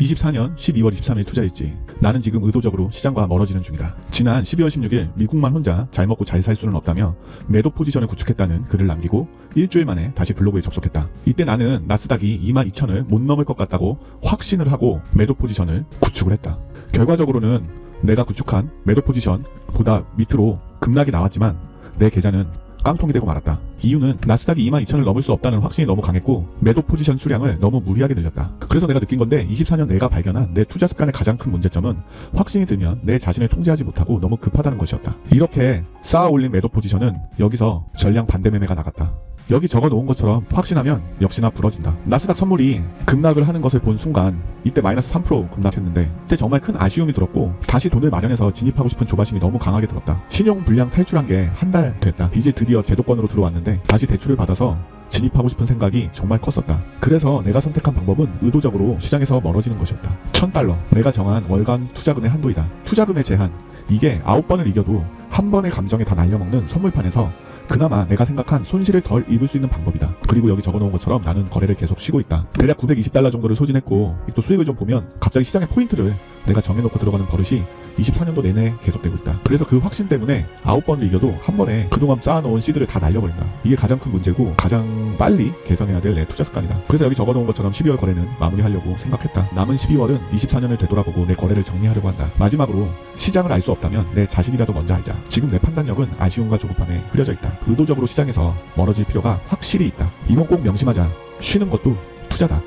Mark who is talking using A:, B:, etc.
A: 24년 12월 23일 투자했지. 나는 지금 의도적으로 시장과 멀어지는 중이다. 지난 12월 16일 미국만 혼자 잘 먹고 잘 살 수는 없다며 매도 포지션을 구축했다는 글을 남기고 일주일 만에 다시 블로그에 접속했다. 이때 나는 나스닥이 22,000을 못 넘을 것 같다고 확신을 하고 매도 포지션을 구축을 했다. 결과적으로는 내가 구축한 매도 포지션보다 밑으로 급락이 나왔지만 내 계좌는 깡통이 되고 말았다. 이유는 나스닥이 22,000을 넘을 수 없다는 확신이 너무 강했고 매도 포지션 수량을 너무 무리하게 늘렸다. 그래서 내가 느낀 건데 24년 내가 발견한 내 투자 습관의 가장 큰 문제점은 확신이 들면 내 자신을 통제하지 못하고 너무 급하다는 것이었다. 이렇게 쌓아 올린 매도 포지션은 여기서 전량 반대 매매가 나갔다. 여기 적어 놓은 것처럼 확신하면 역시나 부러진다. 나스닥 선물이 급락을 하는 것을 본 순간 이때 마이너스 3% 급락했는데 그때 정말 큰 아쉬움이 들었고 다시 돈을 마련해서 진입하고 싶은 조바심이 너무 강하게 들었다. 신용 불량 탈출한 게 한 달 됐다. 이제 드디어 제도권으로 들어왔는데 다시 대출을 받아서 진입하고 싶은 생각이 정말 컸었다. 그래서 내가 선택한 방법은 의도적으로 시장에서 멀어지는 것이었다. 1000달러. 내가 정한 월간 투자금의 한도이다. 투자금의 제한. 이게 9번을 이겨도 한 번의 감정에 다 날려먹는 선물판에서 그나마 내가 생각한 손실을 덜 입을 수 있는 방법이다. 그리고 여기 적어놓은 것처럼 나는 거래를 계속 쉬고 있다. 대략 920달러 정도를 소진했고 또 수익을 좀 보면 갑자기 시장의 포인트를 내가 정해놓고 들어가는 버릇이 24년도 내내 계속되고 있다. 그래서 그 확신 때문에 9번을 이겨도 한 번에 그동안 쌓아놓은 씨드를 다 날려버린다. 이게 가장 큰 문제고 가장 빨리 개선해야 될 내 투자 습관이다. 그래서 여기 적어놓은 것처럼 12월 거래는 마무리하려고 생각했다. 남은 12월은 24년을 되돌아보고 내 거래를 정리하려고 한다. 마지막으로 시장을 알 수 없다면 내 자신이라도 먼저 알자. 지금 내 판단력은 아쉬움과 조급함에 흐려져 있다. 의도적으로 시장에서 멀어질 필요가 확실히 있다. 이건 꼭 명심하자. 쉬는 것도 투자다.